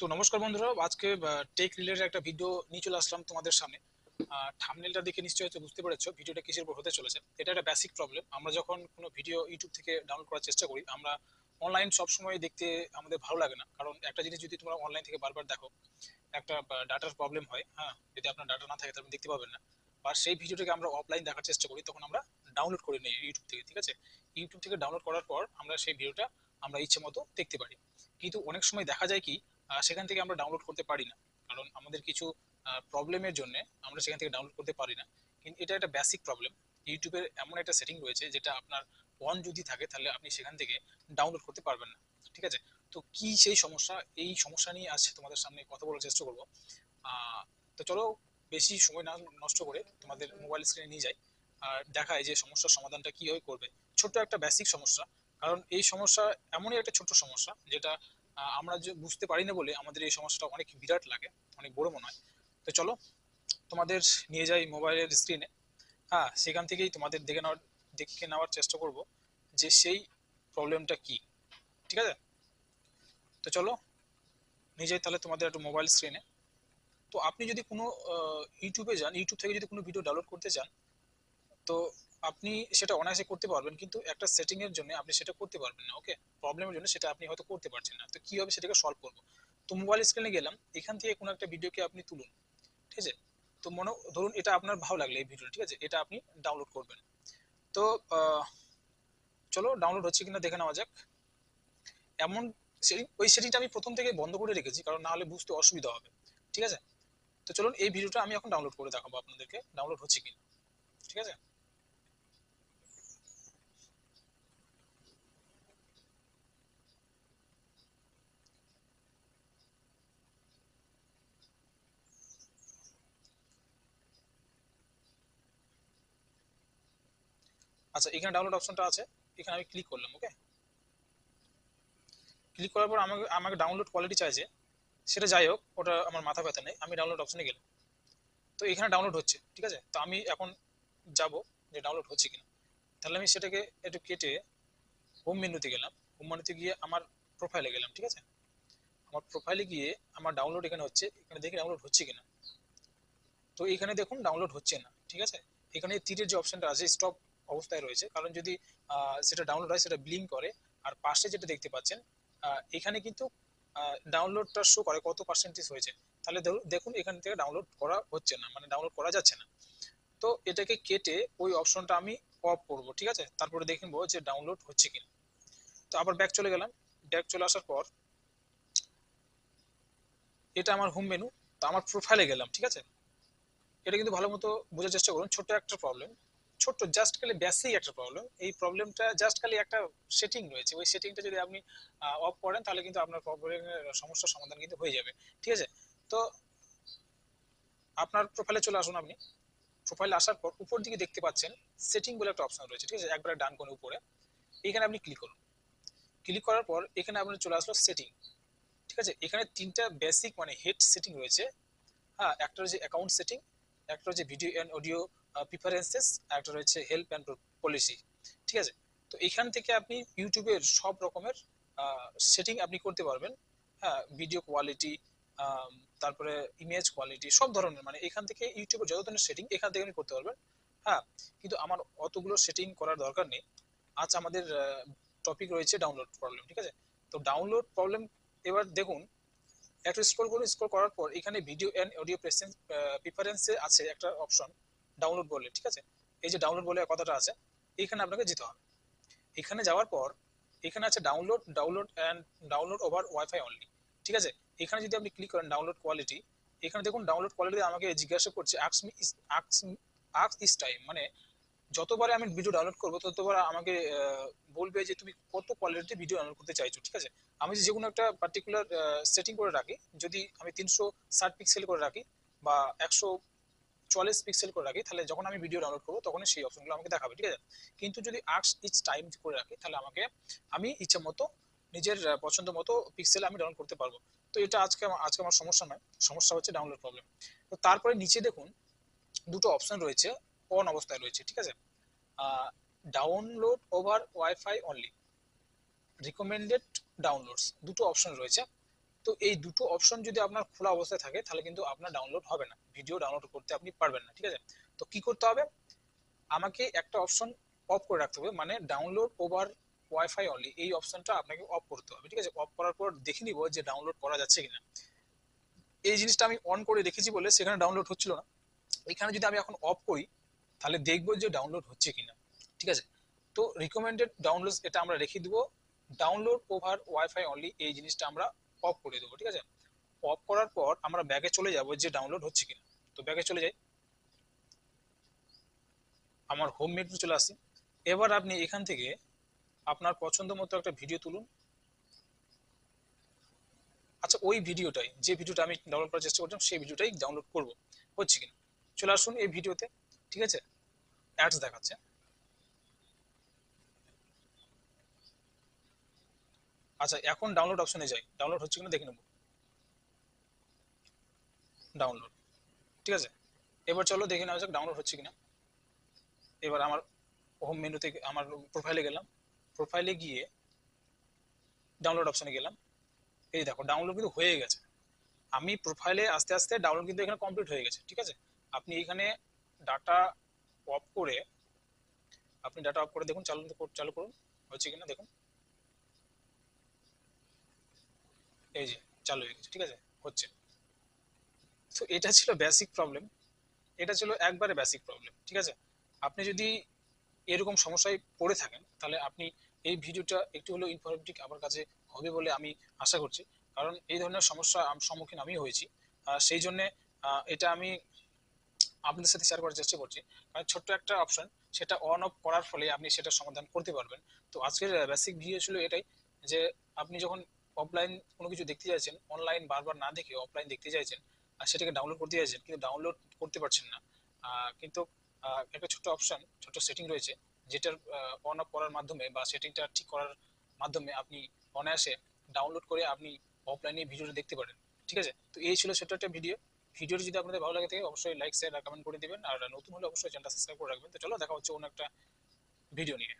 তো নমস্কার বন্ধুরা, আজকে টেক রিলেটেড একটা ভিডিও নিয়ে চলে আসলাম তোমাদের সামনে। থামনেলটা দেখে নিশ্চয়ই হয়তো বুঝতে পেরেছ, ভিডিওটা কিসের উপর হতে চলেছে? এটা একটা বেসিক প্রবলেম আমরা যখন কোনো ভিডিও ইউটিউব থেকে ডাউনলোড করার চেষ্টা করি, আমরা অনলাইন সবসময় দেখতে আমাদের ভালো লাগে না। কারণ একটা জিনিস যদি তোমরা অনলাইন থেকে বারবার দেখো, একটা ডাটার প্রবলেম হয় হ্যাঁ যদি আপনার ডাটা না থাকে, তাহলে দেখতে পাবেন না। বা সেই ভিডিওটাকে আমরা অফলাইন দেখার চেষ্টা করি, তখন আমরা ডাউনলোড করে নিই ইউটিউব থেকে, ঠিক আছে? ইউটিউব থেকে ডাউনলোড করার পর আমরা সেই ভিডিওটা আমরা ইচ্ছে মতো দেখতে পারি। কিন্তু অনেক সময় দেখা যায় কি সেখান থেকে আমরা ডাউনলোড করতে পারি না। কারণ আমাদের কিছু প্রবলেমের জন্য আমরা সেখান থেকে ডাউনলোড করতে পারি না। কিন্তু এটা একটা বেসিক প্রবলেম ইউটিউবের এমন একটা সেটিং রয়েছে যেটা আপনার অন যদি থাকে তাহলে আপনি সেখান থেকে ডাউনলোড করতে পারবেন না। ঠিক আছে? তো কি সেই সমস্যা? এই সমস্যা নিয়ে আজকে তোমাদের সামনে কথা বলার চেষ্টা করব। তো চলো বেশি সময় না, নষ্ট করে তোমাদের মোবাইল স্ক্রিনে নিয়ে যাই। আর দেখায় যে সমস্যার সমাধানটা কীভাবে করবে। ছোট্ট একটা বেসিক সমস্যা। কারণ এই সমস্যা এমনই একটা ছোট্ট সমস্যা যেটা আমরা যে বুঝতে পারি না বলে আমাদের এই সমস্যাটা অনেক বিরাট লাগে, অনেক বড় মনে হয়। তো চলো, তোমাদের নিয়ে যাই মোবাইলের স্ক্রিনে হ্যাঁ সেখান থেকেই তোমাদের দেখে নেওয়ার দেখে নেওয়ার চেষ্টা করব যে সেই প্রবলেমটা কি, ঠিক আছে? তো চলো, নিয়ে যাই তাহলে তোমাদের একটু মোবাইল স্ক্রিনে তো আপনি যদি কোনো ইউটিউবে যান ইউটিউব থেকে যদি কোনো ভিডিও ডাউনলোড করতে চান, তো আপনি সেটা অনায়াসে করতে পারবেন, কিন্তু একটা সেটিং এর জন্য আপনি সেটা করতে পারবেন না ওকে প্রবলেমের জন্য সেটা আপনি হয়তো করতে পারছেন না। তো কীভাবে সেটাকে সলভ করব। তো মোবাইল স্ক্রিনে গেলাম, এখান থেকে কোনো একটা ভিডিওকে আপনি তুলুন, ঠিক আছে? তো মনে, ধরুন এটা আপনার ভালো লাগল এই ভিডিও ঠিক আছে? এটা আপনি ডাউনলোড করবেন। তো চলো ডাউনলোড হচ্ছে কিনা দেখে নেওয়া যাক। এমন ওই সেটিংটা আমি প্রথম থেকে বন্ধ করে রেখেছি, কারণ না হলে বুঝতে অসুবিধা হবে, ঠিক আছে? তো চলুন এই ভিডিওটা আমি এখন ডাউনলোড করে দেখাবো আপনাদেরকে ডাউনলোড হচ্ছে কিনা, ঠিক আছে? আচ্ছা এখানে ডাউনলোড অপশনটা আছে। এখানে আমি ক্লিক করলাম ওকে ক্লিক করার পর আমাকে আমাকে ডাউনলোড কোয়ালিটি চাইছে। সেটা যাই হোক, ওটা আমার মাথা ব্যথা নেই, আমি ডাউনলোড অপশনে গেলাম। তো এখানে ডাউনলোড হচ্ছে, ঠিক আছে? তো আমি এখন যাব যে ডাউনলোড হচ্ছে কিনা। তাহলে আমি সেটাকে একটু কেটে হোম মেনুতে গেলাম। হোম মেনুতে গিয়ে আমার প্রোফাইলে গেলাম, ঠিক আছে? আমার প্রোফাইলে গিয়ে আমার ডাউনলোড এখানে হচ্ছে, এখানে দেখি ডাউনলোড হচ্ছে কিনা। তো এখানে দেখুন ডাউনলোড হচ্ছে না, ঠিক আছে? এখানে তীরের যে অপশনটা আছে স্টপ অবস্থায় রয়েছে। কারণ যদি সেটা ডাউনলোড হয়, সেটা ব্লিং করে। আর পাশে যেটা দেখতে পাচ্ছেন এখানে কিন্তু ডাউনলোডটা শো করে কত পার্সেন্টেজ হয়েছে। তাহলে দেখুন, এখান থেকে ডাউনলোড করা হচ্ছে না মানে ডাউনলোড করা যাচ্ছে না। তো এটাকে কেটে ওই অপশনটা আমি অফ করব, ঠিক আছে? তারপরে দেখব যে ডাউনলোড হচ্ছে কিনা। তো আবার ব্যাক চলে গেলাম। ব্যাক চলে আসার পর, এটা আমার হোম মেনু তো আমার প্রোফাইলে গেলাম, ঠিক আছে? এটা কিন্তু ভালো মতো বোঝার চেষ্টা করুন ছোট একটা প্রবলেম ছোট্ট জাস্ট খালি বেসিক একটা প্রবলেম এই প্রবলেমটা জাস্ট খালি একটা সেটিং রয়েছে। ওই সেটিংটা যদি আপনি অফ করেন, তাহলে কিন্তু আপনার প্রবলেমের সমস্যার সমাধান কিন্তু হয়ে যাবে। ঠিক আছে? তো আপনার প্রোফাইলে চলে আসুন আপনি। প্রোফাইলে আসার পর উপর দিকে দেখতে পাচ্ছেন সেটিং বলে একটা অপশন রয়েছে। ঠিক আছে? একবারে ডান কোণে উপরে। এখানে আপনি ক্লিক করুন। ক্লিক করার পর এখানে আপনার চলে আসলো সেটিং ঠিক আছে? এখানে তিনটা বেসিক মানে হেড সেটিং রয়েছে। হ্যাঁ একটা হচ্ছে অ্যাকাউন্ট সেটিং একটা হচ্ছে ভিডিও অ্যান্ড অডিও প্রিফারেন্সেস একটা রয়েছে হেল্প অ্যান্ড পলিসি ঠিক আছে? তো এখান থেকে আপনি ইউটিউবের সব রকমের সেটিং আপনি করতে পারবেন। হ্যাঁ ভিডিও কোয়ালিটি তারপরে ইমেজ কোয়ালিটি সব ধরনের মানে এখান থেকে ইউটিউবের যত ধরনের সেটিং এখান থেকে আপনি করতে পারবেন। হ্যাঁ কিন্তু আমার অতগুলো সেটিং করার দরকার নেই। আজ আমাদের টপিক রয়েছে ডাউনলোড প্রবলেম ঠিক আছে? তো ডাউনলোড প্রবলেম এবার দেখুন, একটু স্ক্রল করুন স্ক্রল করার পর এখানে ভিডিও অ্যান্ড অডিও প্রেসেন্স প্রিফারেন্সে আছে একটা অপশন ডাউনলোড বলে ঠিক আছে? এই যে ডাউনলোড বলে কথাটা আছে এখানে আপনাকে যেতে হবে। এখানে যাওয়ার পর, এখানে আছে download download and download over wifi only ঠিক আছে? এখানে যদি আপনি ক্লিক করেন ডাউনলোড কোয়ালিটি এখানে দেখুন ডাউনলোড কোয়ালিটি আমাকে জিজ্ঞাসা করছে আক্স টাইম মানে যতবারে আমি ভিডিও ডাউনলোড করব, ততবার আমাকে বলবে যে তুমি কত কোয়ালিটিতে ভিডিও ডাউনলোড করতে চাইছো, ঠিক আছে? আমি যে কোনো একটা পার্টিকুলার সেটিং করে রাখি, যদি আমি তিনশো ষাট পিক্সেল করে রাখি বা একশো চুয়াল্লিশ পিক্সেল করে রাখি, তাহলে যখন আমি ভিডিও ডাউনলোড করব তখন সেই অপশনগুলো আমাকে দেখাবে, ঠিক আছে? কিন্তু যদি আর্টস ইচ টাইম করে রাখি, তাহলে আমাকে আমি ইচ্ছা মতো নিজের পছন্দ মতো পিক্সেল আমি ডাউনলোড করতে পারব। তো এটা আজকে আজকে আমার সমস্যা নয়, সমস্যা হচ্ছে ডাউনলোড প্রবলেম তো তারপরে নিচে দেখুন, দুটো অপশন রয়েছে অন অবস্থায় রয়েছে, ঠিক আছে? Download over wifi only recommended downloads দুটো অপশন রয়েছে। তো এই দুটো অপশন যদি আপনার খোলা অবস্থায় থাকে, তাহলে কিন্তু আপনার ডাউনলোড হবে না। ভিডিও ডাউনলোড করতে আপনি পারবেন না, ঠিক আছে? তো কি করতে হবে? আমাকে একটা অপশন অফ করে রাখতে হবে মানে ডাউনলোড ওভার ওয়াইফাই অনলি এই অপশনটা আপনাকে অফ করতে হবে, ঠিক আছে? অফ করার পর দেখে নিব যে ডাউনলোড করা যাচ্ছে কিনা। এই জিনিসটা আমি অন করে রেখেছি বলে সেখানে ডাউনলোড হচ্ছিল না। এখানে যদি আমি এখন অফ করি, তাহলে দেখব যে ডাউনলোড হচ্ছে কিনা, ঠিক আছে? তো রিকমেন্ডেড ডাউনলোড এটা আমরা রেখে দিব। ডাউনলোড ওভার ওয়াইফাই অনলি এই জিনিসটা আমরা অফ করে দেবো, ঠিক আছে? অফ করার পর আমরা ব্যাগে চলে যাব যে ডাউনলোড হচ্ছে কিনা। তো ব্যাগে চলে যাই। আমার হোম মেট্রো চলে আসি এবার আপনি এখান থেকে আপনার পছন্দ মতো একটা ভিডিও তুলুন। আচ্ছা ওই ভিডিওটাই যে ভিডিওটা আমি ডাউনলোড করার চেষ্টা করছিলাম, সেই ভিডিওটাই ডাউনলোড করব। হচ্ছে কিনা? চলে আসুন এই ভিডিওতে ঠিক আছে? অ্যাডস দেখাচ্ছে। আচ্ছা এখন ডাউনলোড অপশনে যাই। ডাউনলোড হচ্ছে কিনা দেখে নেব। ডাউনলোড ঠিক আছে? এবার চলো দেখে নেওয়া যাক ডাউনলোড হচ্ছে কিনা। এবার আমার হোম মেনুতে আমার প্রোফাইলে গেলাম। প্রোফাইলে গিয়ে ডাউনলোড অপশনে গেলাম। এই দেখো ডাউনলোড কিন্তু হয়ে গেছে। আমি প্রোফাইলে আস্তে আস্তে ডাউনলোড কিন্তু এখানে কমপ্লিট হয়ে গেছে, ঠিক আছে? আপনি এখানে ডাটা অফ করে, আপনি ডাটা অফ করে দেখুন, চালু চালু করুন, হচ্ছে কিনা দেখুন। এই যে, চালু হয়ে গেছে, ঠিক আছে? হচ্ছে। তো এটা ছিল বেসিক প্রবলেম এটা ছিল একবারে বেসিক প্রবলেম ঠিক আছে? আপনি যদি এরকম সমস্যায় পড়ে থাকেন, তাহলে আপনি এই ভিডিওটা একটু হলেও ইনফরমেটিভ আমার কাছে হবে বলে আমি আশা করছি। কারণ এই ধরনের সমস্যা সম্মুখীন আমি হয়েছি। সেই জন্যে এটা আমি আপনাদের সাথে শেয়ার করার চেষ্টা করছি। কারণ ছোট্ট একটা অপশন সেটা অন অফ করার ফলে আপনি সেটা সমাধান করতে পারবেন। তো আজকের বেসিক ভিডিও ছিল এটাই যে, আপনি যখন অফলাইন কোনো কিছু দেখতে চাইছেন অনলাইন বারবার না দেখে অফলাইন দেখতে চাইছেন, আর সেটাকে ডাউনলোড করতে চাইছেন, কিন্তু ডাউনলোড করতে পারছেন না। কিন্তু একটা ছোট্ট অপশন ছোট্ট সেটিং রয়েছে, যেটার অন অফ করার মাধ্যমে বা সেটিংটা ঠিক করার মাধ্যমে আপনি অনায়াসে ডাউনলোড করে আপনি অফলাইনে ভিডিওটা দেখতে পারেন। ঠিক আছে? তো এই ছিল ছোট্ট একটা ভিডিও ভিডিওটি যদি আপনাদের ভালো লাগে থাকে, অবশ্যই লাইক শেয়ার আর কমেন্ট করে দিবেন, আর নতুন হলে অবশ্যই চ্যানেলটা সাবস্ক্রাইব করে রাখবেন। তো চলো, দেখা হচ্ছে অন্য একটা ভিডিও নিয়ে।